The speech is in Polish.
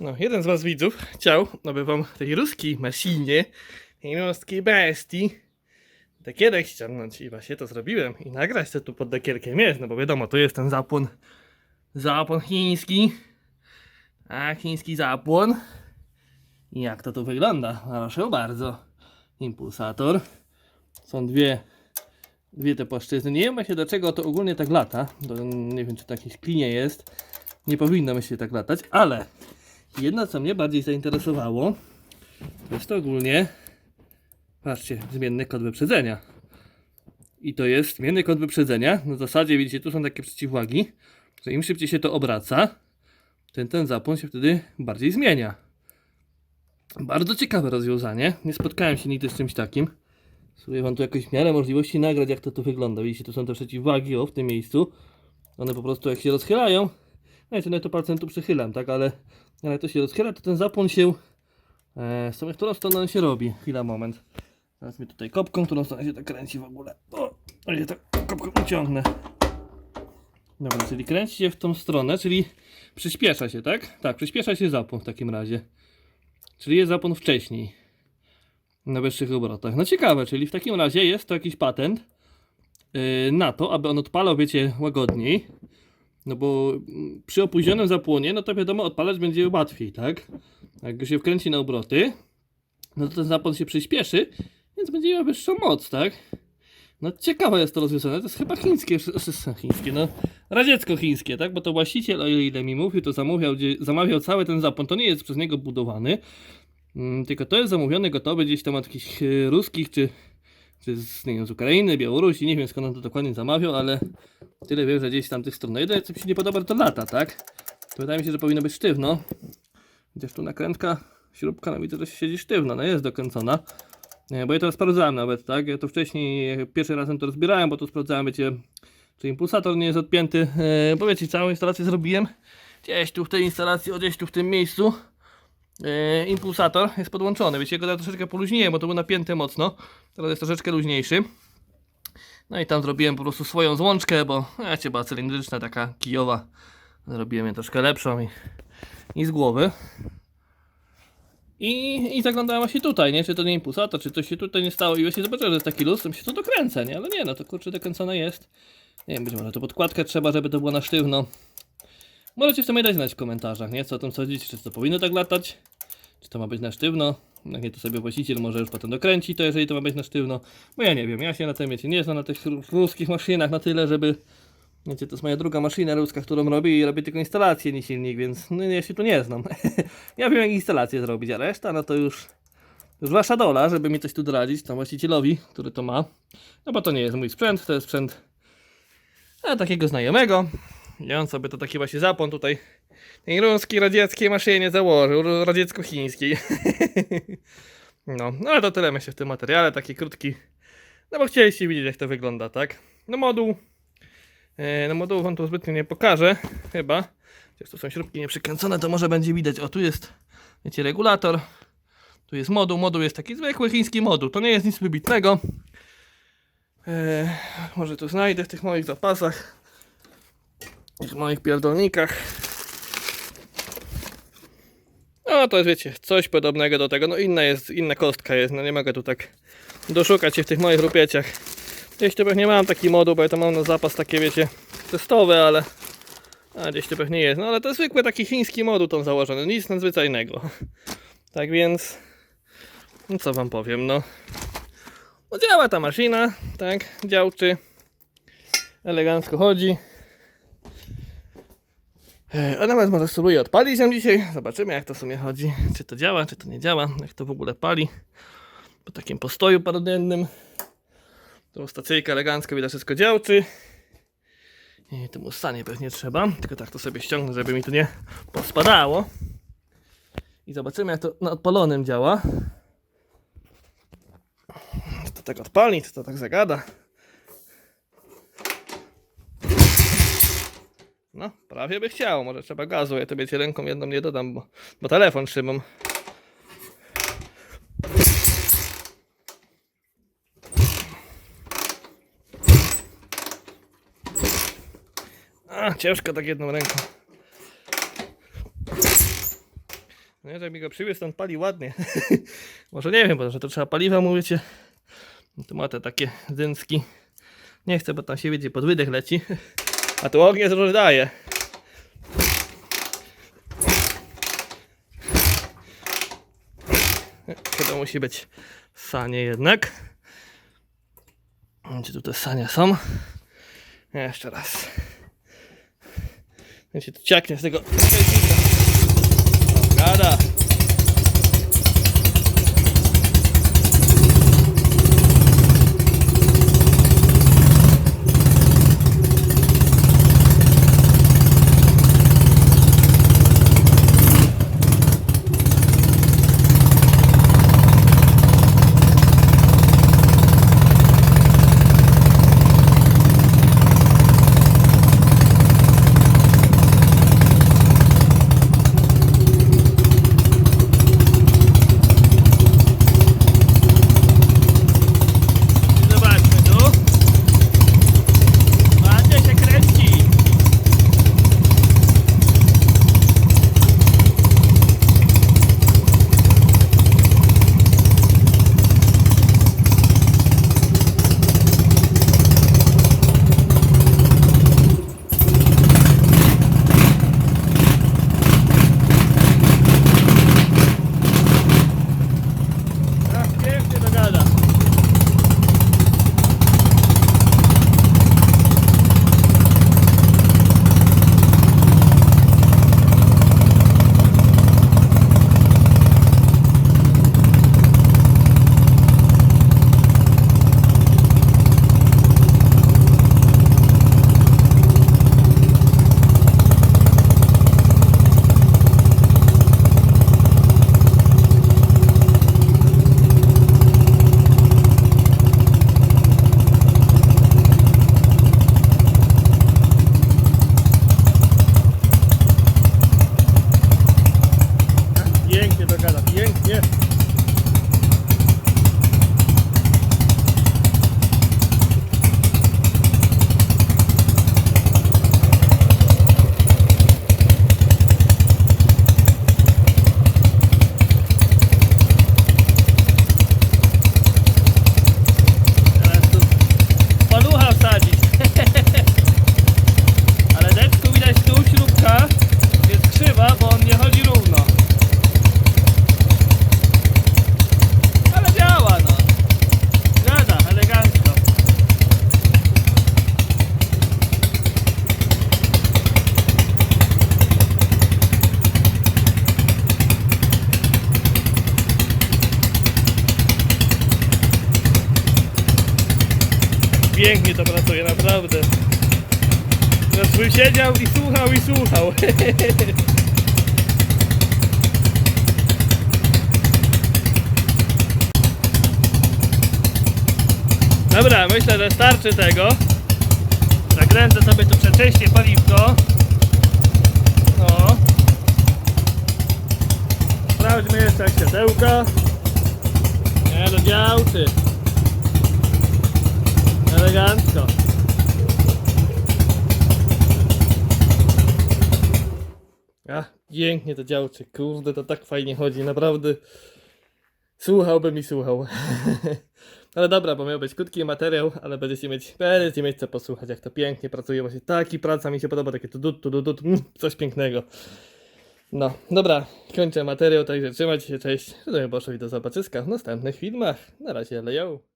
No, jeden z was widzów chciał, aby wam tej ruskiej maszynie, tej ruskiej bestii, dekierek ściągnąć i właśnie to zrobiłem i nagrać to tu pod dekierkiem jest, no bo wiadomo, to jest ten zapłon, zapłon chiński, a chiński zapłon. I jak to tu wygląda? Proszę bardzo, impulsator, są dwie, dwie te płaszczyzny, nie wiem właśnie dlaczego to ogólnie tak lata, to nie wiem czy to jakieś klinie jest, nie powinno myślę tak latać, ale Jedno, co mnie bardziej zainteresowało, to jest to ogólnie, patrzcie, zmienny kod wyprzedzenia. I to jest zmienny kod wyprzedzenia. Na zasadzie, widzicie, tu są takie przeciwwagi, że im szybciej się to obraca, ten, ten zapłon się wtedy bardziej zmienia. Bardzo ciekawe rozwiązanie. Nie spotkałem się nigdy z czymś takim. Spróbuję wam tu jakoś w miarę możliwości nagrać, jak to tu wygląda. Widzicie, tu są te przeciwwagi, o, w tym miejscu. One po prostu jak się rozchylają, i to, no to palcem przychylam, tak, ale ale to się rozchyla, to ten zapłon się e, w sumie w którą stronę on się robi. Chwila, moment. Teraz mi tutaj kopką, którą stronę się tak kręci w ogóle. O ja tak kopką uciągnę. Dobra, czyli kręci się w tą stronę, czyli przyspiesza się, tak? Tak, przyspiesza się zapłon w takim razie. Czyli jest zapłon wcześniej. Na wyższych obrotach. No ciekawe, czyli w takim razie jest to jakiś patent yy, na to, aby on odpalał, wiecie, łagodniej. No bo mm, przy opóźnionym zapłonie, no to wiadomo, odpalać będzie łatwiej, tak? Jak go się wkręci na obroty, no to ten zapłon się przyspieszy, więc będzie miał wyższą moc, tak? No ciekawe jest to rozwiązane, to jest chyba chińskie, chińskie, no radziecko-chińskie, tak? Bo to właściciel, o ile mi mówił, to zamawiał, zamawiał cały ten zapłon, to nie jest przez niego budowany, mm, tylko to jest zamówiony gotowy gdzieś tam od jakichś e, ruskich, czy, czy z, nie wiem, z Ukrainy, Białorusi, nie wiem skąd on to dokładnie zamawiał, ale Tyle wiem, że gdzieś tam tych stron. No jedyne co mi się nie podoba to lata, tak? To wydaje mi się, że powinno być sztywno. Chociaż tu nakrętka, śrubka, no widzę, że się siedzi sztywno, no jest dokręcona. Bo ja to sprawdzałem nawet, tak? Ja to wcześniej, pierwszy razem to rozbierałem, bo to sprawdzałem, wiecie, czy impulsator nie jest odpięty. Bo wiecie, całą instalację zrobiłem. Gdzieś tu w tej instalacji, o gdzieś tu w tym miejscu. Yy, impulsator jest podłączony. Wiecie, go ja troszeczkę poluźniłem, bo to był napięty mocno. Teraz jest troszeczkę luźniejszy. No i tam zrobiłem po prostu swoją złączkę, bo wiecie, była cylindryczna, taka kijowa. Zrobiłem ją troszkę lepszą i, i z głowy. I, I zaglądałem właśnie tutaj, nie? Czy to nie impulsator, czy coś się tutaj nie stało i właśnie zobaczyłem, że jest taki luz, to mi się to dokręcę, nie? Ale nie, no to kurczę dokręcone jest. Nie wiem, być może to podkładkę trzeba, żeby to było na sztywno. Możecie w sumie dać znać w komentarzach, nie? Co o tym sądzicie, czy to powinno tak latać, czy to ma być na sztywno. Jak nie, to sobie właściciel może już potem dokręci to, jeżeli to ma być na sztywno. Bo ja nie wiem, ja się na tym wiecie, nie znam na tych ru- ruskich maszynach na tyle, żeby... Wiecie, to jest moja druga maszyna ruska, którą robię i robię tylko instalację, nie silnik, więc no, ja się tu nie znam. ja wiem jak instalację zrobić, a reszta no to już... Już wasza dola, żeby mi coś tu doradzić, tam właścicielowi, który to ma. No bo to nie jest mój sprzęt, to jest sprzęt a, takiego znajomego. I on sobie to taki właśnie zapłon tutaj tej ruskiej, radzieckiej maszynie założył, radziecko-chińskiej. no, no ale to tyle myślę w tym materiale, taki krótki. No bo chcieliście widzieć jak to wygląda, tak? No moduł, e, no moduł wam tu zbytnio nie pokażę, chyba. Chociaż tu są śrubki nieprzykręcone, to może będzie widać. O, tu jest, wiecie, regulator. Tu jest moduł, moduł jest taki zwykły chiński moduł, to nie jest nic wybitnego. E, może tu znajdę w tych moich zapasach, tych moich pierdolnikach. No to jest, wiecie, coś podobnego do tego. No inna jest, inna kostka jest, no nie mogę tu tak doszukać się w tych moich rupieciach. Tu pewnie mam taki moduł, bo ja to mam na zapas takie, wiecie, testowe, ale... A gdzieś tu pewnie jest. No ale to zwykły taki chiński moduł tam założony, nic nadzwyczajnego. Tak więc... No co wam powiem, no. No działa ta maszyna, tak, działczy. Elegancko chodzi. E, A nawet może spróbuję odpalić ją dzisiaj. Zobaczymy jak to w sumie chodzi. Czy to działa, czy to nie działa. Jak to w ogóle pali. Po takim postoju parodennym. Tą stacyjkę elegancko widać wszystko działczy. I temu stanie pewnie trzeba. Tylko tak to sobie ściągnę, żeby mi tu nie pospadało. I zobaczymy jak to na odpalonym działa. Czy to tak odpali, czy to tak zagada. No, prawie by chciał. Może trzeba gazu. Ja to wiecie, ręką jedną nie dodam, bo, bo telefon trzymam. A, ciężko tak jedną ręką. Nie, że mi go przywiózł, on pali ładnie. Może nie wiem, bo że to trzeba paliwa, mówicie. No Tu ma te takie dynski. Nie chcę, bo tam się wiedzie pod wydech leci. A tu ognie dużo daje. Chyba musi być sanie jednak. Gdzie tu te sanie są? Jeszcze raz. Ja się tu ciaknie z tego. Gada. Pięknie to pracuje, naprawdę. Teraz bym siedział i słuchał i słuchał. Dobra, myślę, że starczy tego. Zakręcę sobie tu przeczyście paliwko. No. Sprawdźmy jeszcze jak światełka. Nie, do działczy. Elegancko. A, pięknie to działczy. Kurde, to tak fajnie chodzi, naprawdę. Słuchałbym i słuchał. ale dobra, bo miał być krótki materiał, ale będziecie mieć, będziecie mieć co posłuchać, jak to pięknie pracuje. Właśnie taki praca mi się podoba, takie tu tu tu tu coś pięknego. No, dobra, kończę materiał, także trzymajcie się, cześć. Życzę Boszowi do zobaczyska w następnych filmach. Na razie, leją.